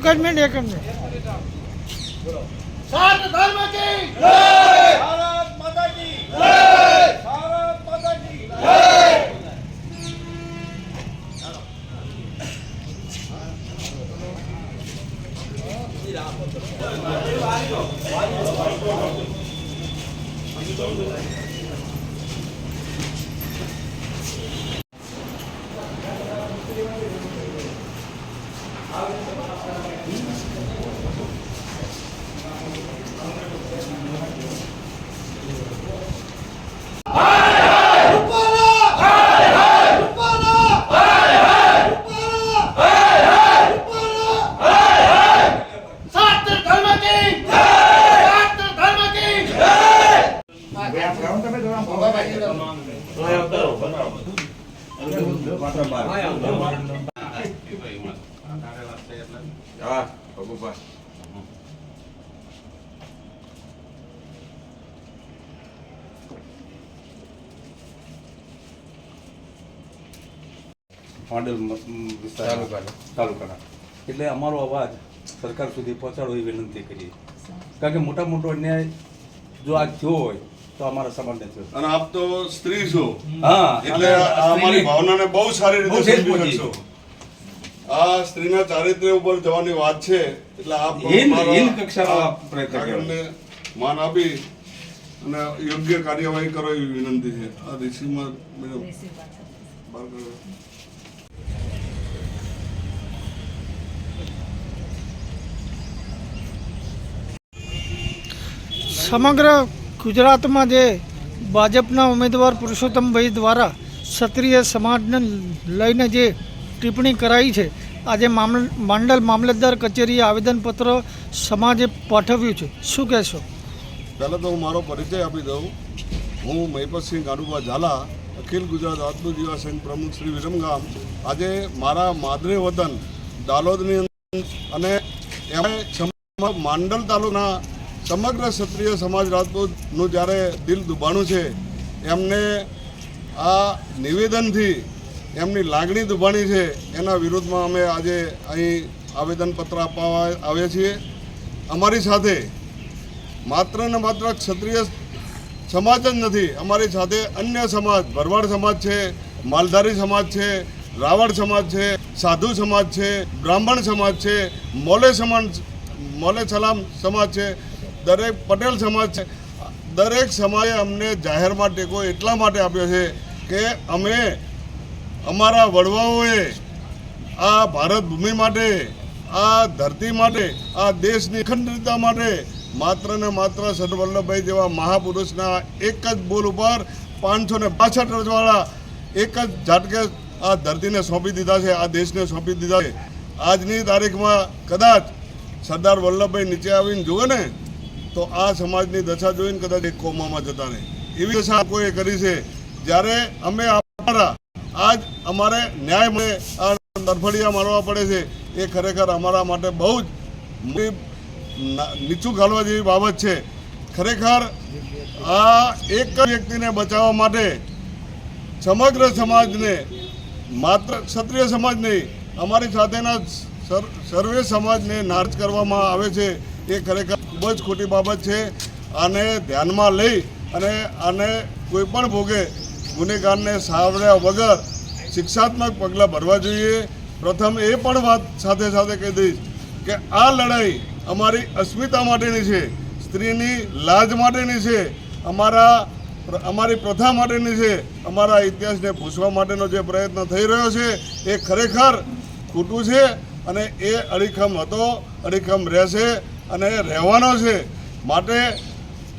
એક જ મિનિટ એક જ મિનિટ સાત ધર્મ કી. ભારત માતા કી. ભારત માતા કી. સાત ધર્મ કી સાત ધર્મ કી હા મોડેલ તાલુકાના. એટલે અમારો અવાજ સરકાર સુધી પહોંચાડો એ વિનંતી કરીએ. કારણ કે મોટા મોટો અન્યાય જો આ થયો હોય તો અમારા સમાજને થયો. અને આપ તો સ્ત્રી છો. હા એટલે અમારી ભાવનાને બહુ સારી રીતે સમજી શકશો. આ સ્ત્રીના ચારિત્ર્ય ઉપર જવાની વાત છે એટલે આપ હિન્દ કક્ષાનો પ્રયત્ન માન આપી અને યોગ્ય કાર્યવાહી કરો એવી વિનંતી છે. આ રિસીવમાં મેડમ કરો. સમગ્ર ગુજરાતમાં જે ભાજપના ઉમેદવાર પુરુષોત્તમભાઈ દ્વારા ક્ષત્રિય સમાજને લઈને જે ટિપ્પણી કરાઈ છે, આજે માંડલ મામલતદાર કચેરીએ આવેદનપત્ર સમાજે પાઠવ્યું છે. શું કહેશો? પહેલાં તો હું મારો પરિચય આપી દઉં. હું મહિપતસિંહ ગાડુભા ઝાલા, અખિલ ગુજરાત આત્મજીવા સંઘ પ્રમુખ શ્રી વિરમગામ. આજે મારા માદરે વતન દાલોદની અને એમાં માંડલ તાલુકાના સમગ્ર ક્ષત્રિય સમાજ રાજપૂતનું જ્યારે દિલ દુભાણું છે, એમને આ નિવેદનથી એમની લાગણી દુભાણી છે, એના વિરોધમાં અમે આજે અહીં આવેદનપત્ર આપવા આવ્યા છીએ. અમારી સાથે માત્ર ને માત્ર ક્ષત્રિય સમાજ જ નથી, અમારી સાથે અન્ય સમાજ, ભરવાડ સમાજ છે, માલધારી સમાજ છે રાવણ સમાજ છે, સાધુ સમાજ છે, બ્રાહ્મણ સમાજ છે, મોલે સમાજ મોલે સલામ સમાજ છે દરેક પટેલ સમાજ છે. દરેક સમાજે અમને જાહેરમાં ટેકો એટલા માટે આપ્યો છે કે અમે અમારા વડવાઓએ આ ભારત ભૂમિ માટે, આ ધરતી માટે, આ દેશની અખંડતા માટે માત્ર ને માત્ર સરદાર વલ્લભભાઈ જેવા મહાપુરુષના એક જ બોલ ઉપર પાંચસો ને બાસઠ રજવાળા એક જ ઝાટકે આ ધરતીને સોંપી દીધા છે, આ દેશને સોંપી દીધા છે. આજની તારીખમાં કદાચ સરદાર વલ્લભભાઈ નીચે આવીને જુઓ ને તો આ સમાજની દશા જોઈને કદાચ એક કોમામાં જતા રહે. એવી દશા કોઈએ કરી છે, જ્યારે અમે અમારા આજ અમારે ન્યાય મળે, આ તરફડિયા મારવા પડે છે, એ ખરેખર અમારા માટે બહુ જ નીચું ઘાલવા જેવી બાબત છે. ખરેખર આ એક વ્યક્તિને બચાવવા માટે સમગ્ર સમાજને, માત્ર ક્ષત્રિય સમાજ નહીં, અમારી સાથેના સર- સર્વે સમાજને નાર્જ કરવામાં આવે છે. એ ખરેખર ખૂબ જ ખોટી બાબત છે. આને ધ્યાનમાં લઈ અને આને કોઈ પણ ભોગે ગુનેગારને સાવર્યા વગર શિક્ષાત્મક પગલાં ભરવા જોઈએ. પ્રથમ એ પણ વાત સાથે સાથે કહી દઈશ કે આ લડાઈ અમારી અસ્મિતા માટેની છે, સ્ત્રીની લાજ માટેની છે, અમારા અમારી પ્રથા માટેની છે, અમારા ઇતિહાસને પૂછવા માટેનો જે પ્રયત્ન થઈ રહ્યો છે એ ખરેખર ખોટું છે અને એ અડીખમ હતો, અડીખમ રહેશે. અને રહેવાનો છે માટે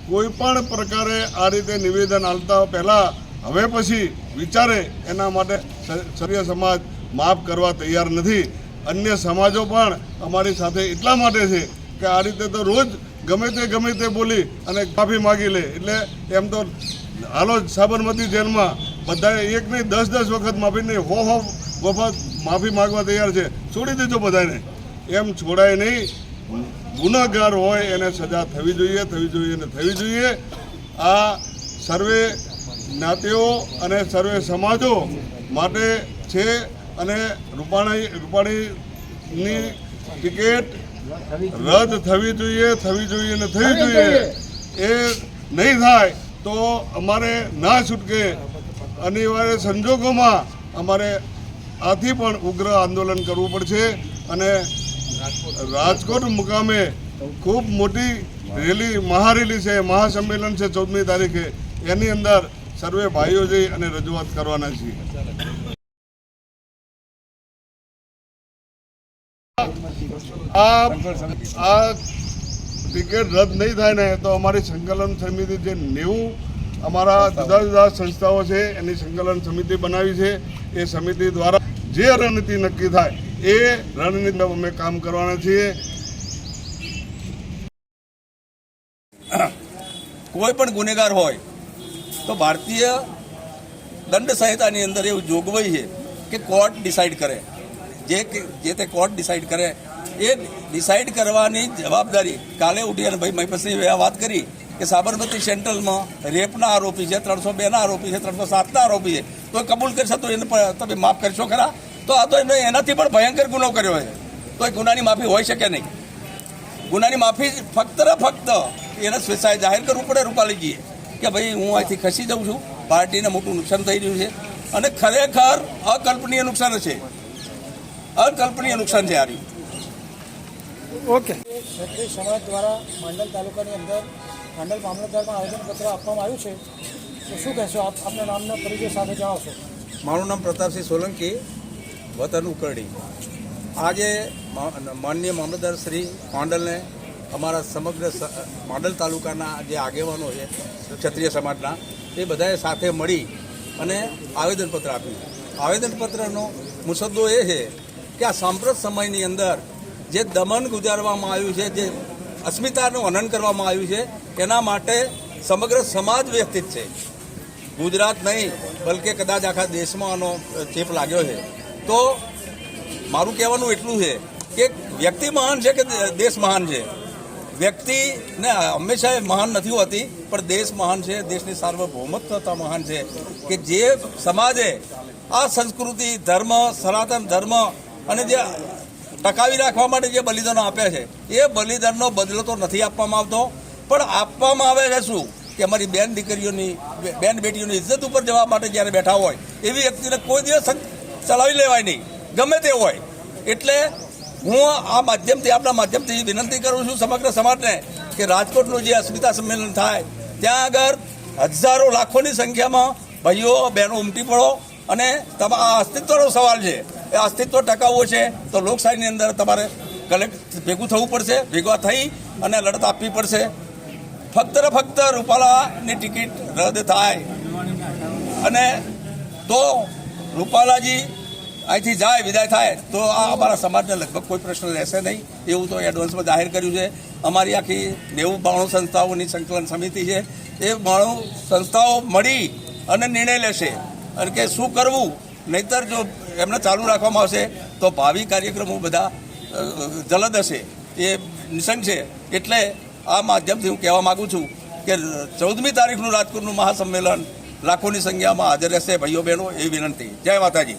કોઈ પણ પ્રકારે આ રીતે નિવેદન આપતા પહેલાં હવે પછી વિચારે એના માટે સર્ય સમાજ માફ કરવા તૈયાર નથી. અન્ય સમાજો પણ અમારી સાથે એટલા માટે છે કે આ રીતે તો રોજ ગમે તે ગમે તે બોલી અને માફી માગી લે. એટલે એમ તો હાલો સાબરમતી જેલમાં બધાએ એક નહીં દસ દસ વખત માફી નહીં હો હો વખત માફી માગવા તૈયાર છે. છોડી દેજો બધાને. એમ છોડાય નહીં. ગુનાગાર હોય એને સજા થવી જોઈએ થવી જોઈએ અને થવી જોઈએ. આ સર્વે જ્ઞાતિઓ અને સર્વે સમાજો માટે છે અને રૂપાણી રૂપાણીની ટિકિટ રદ થવી જોઈએ થવી જોઈએ ને થવી જોઈએ. એ નહીં થાય તો અમારે ના છૂટકે અનિવાર્ય સંજોગોમાં અમારે આથી પણ ઉગ્ર આંદોલન કરવું પડશે અને રાજકોટ મુકામે ખૂબ મોટી રેલી, મહારેલી છે, મહાસંમેલન છે ચૌદમી તારીખે. એની અંદર સર્વે ભાઈઓ જઈ અને રજૂઆત કરવાના છીએ. આ ટિકિટ રદ નહીં થાય ને, તો અમારી સંકલન સમિતિ જે નેવું અમારા જુદા જુદા સંસ્થાઓ છે, એની સંકલન સમિતિ બનાવી છે. એ સમિતિ દ્વારા જે રણનીતિ નક્કી થાય એ રણનીતિ અમે કામ કરવાના છીએ. કોઈ પણ ગુનેગાર હોય, તો ભારતીય દંડ સંહિતાની અંદર એવું જોગવાઈ છે કે કોર્ટ ડિસાઇડ કરે. જે જે તે કોર્ટ ડિસાઇડ કરે, એ ડિસાઈડ કરવાની જવાબદારી કાલે ઉઠી અને ભાઈ મહિપતસિંહે આ વાત કરી કે સાબરમતી સેન્ટ્રલમાં રેપના આરોપી છે, ત્રણસો બેના આરોપી છે, ત્રણસો સાતના આરોપી છે. તો કબૂલ કરશે તો એને તમે માફ કરશો ખરા? તો આ તો એને એનાથી પણ ભયંકર ગુનો કર્યો છે. તો એ ગુનાની માફી હોઈ શકે નહીં. ગુનાની માફી ફક્ત ને ફક્ત એને સ્વેચ્છાએ જાહેર કરવું પડે રૂપાલીજીએ. કે ભાઈ હું અહીંથી ખસી જાઉં છું પાર્ટીને મોટું નુકસાન થઈ રહ્યું છે. અને ખરેખર અકલ્પનીય નુકસાન છે. અકલ્પનીય નુકસાન છે આર્યું. ઓકે. ક્ષત્રિય સમાજ દ્વારા માંડલ તાલુકાની અંદર માંડલ મામલતદારમાં આવેદનપત્ર આપવામાં આવ્યું છે. તો શું કહેશો? આપ આપના નામના પરિચય સાથે જણાવશો. મારું નામ પ્રતાપસિંહ સોલંકી. વતન ઉકરડી. આજે માનનીય મામલતદાર શ્રી માંડલને અમારા સમગ્ર માંડલ તાલુકાના જે આગેવાનો છે, ક્ષત્રિય સમાજના, એ બધાએ સાથે મળી અને આવેદનપત્ર આપ્યું. આવેદનપત્રનો મુસદ્દો એ છે કે આ સાંપ્રત સમયની અંદર જે દમન ગુજારવામાં આવ્યું છે, જે અસ્મિતાનું હનન કરવામાં આવ્યું છે, એના માટે સમગ્ર સમાજ વ્યથિત છે. ગુજરાત નહીં, બલકે કદાચ આખા દેશમાં આનો ચેપ લાગ્યો છે. તો મારું કહેવાનું એટલું છે કે વ્યક્તિ મહાન છે કે દેશ મહાન છે? વ્યક્તિને હંમેશા મહાન નથી હોતી, પણ દેશ મહાન છે, દેશની સાર્વભૌમત્વતા મહાન છે કે જે સમાજે આ સંસ્કૃતિ, ધર્મ, સનાતન ધર્મ અને જે ટકાવી રાખવા માટે જે બલિદાનો આપ્યા છે, એ બલિદાનનો બદલો તો નથી આપવામાં આવતો. પણ આપવામાં આવે છે શું? કે અમારી બેન દીકરીઓની બેન બેટીઓની ઇજ્જત ઉપર જવા માટે જ્યારે બેઠા હોય, એવી વ્યક્તિને કોઈ દિવસ ચલાવી લેવાય નહીં. ગમે તે હોય. એટલે હું આ માધ્યમથી, આપણા માધ્યમથી વિનંતી કરું છું સમગ્ર સમાજને કે રાજકોટનું જે અસ્મિતા સંમેલન થાય, ત્યાં આગળ હજારો લાખોની સંખ્યામાં ભાઈઓ, બહેનો ઉમટી પડો અને તમા, આ અસ્તિત્વનો સવાલ છે. એ અસ્તિત્વ ટકાવવું છે તો લોકશાહીની અંદર તમારે કલેક્ટ ભેગું થવું પડશે, ભેગા થઈ અને લડત આપવી પડશે. ફક્ત ને ફક્ત રૂપાલાની ટિકિટ રદ થાય. અને તો રૂપાલાજી, અહીંથી જાય, વિદાય થાય, તો આ અમારા સમાજને લગભગ કોઈ પ્રશ્ન રહેશે નહીં. એવું તો એડવાન્સમાં જાહેર કર્યું છે. અમારી આખી નેવું બાણું સંસ્થાઓની સંકલન સમિતિ છે. એ બાણું સંસ્થાઓ મળી અને નિર્ણય લેશે. અને કે શું કરવું? નહીતર જો એમને ચાલુ રાખવામાં આવશે, તો ભાવિ કાર્યક્રમો બધા જલદ હશે. એ નિશંક છે. એટલે આ માધ્યમથી હું કહેવા માગું છું કે ચૌદમી તારીખનું રાજકોટનું મહાસંમેલન લાખોની સંખ્યામાં હાજર રહેશે ભાઈઓ બહેનો એ વિનંતી. જય માતાજી.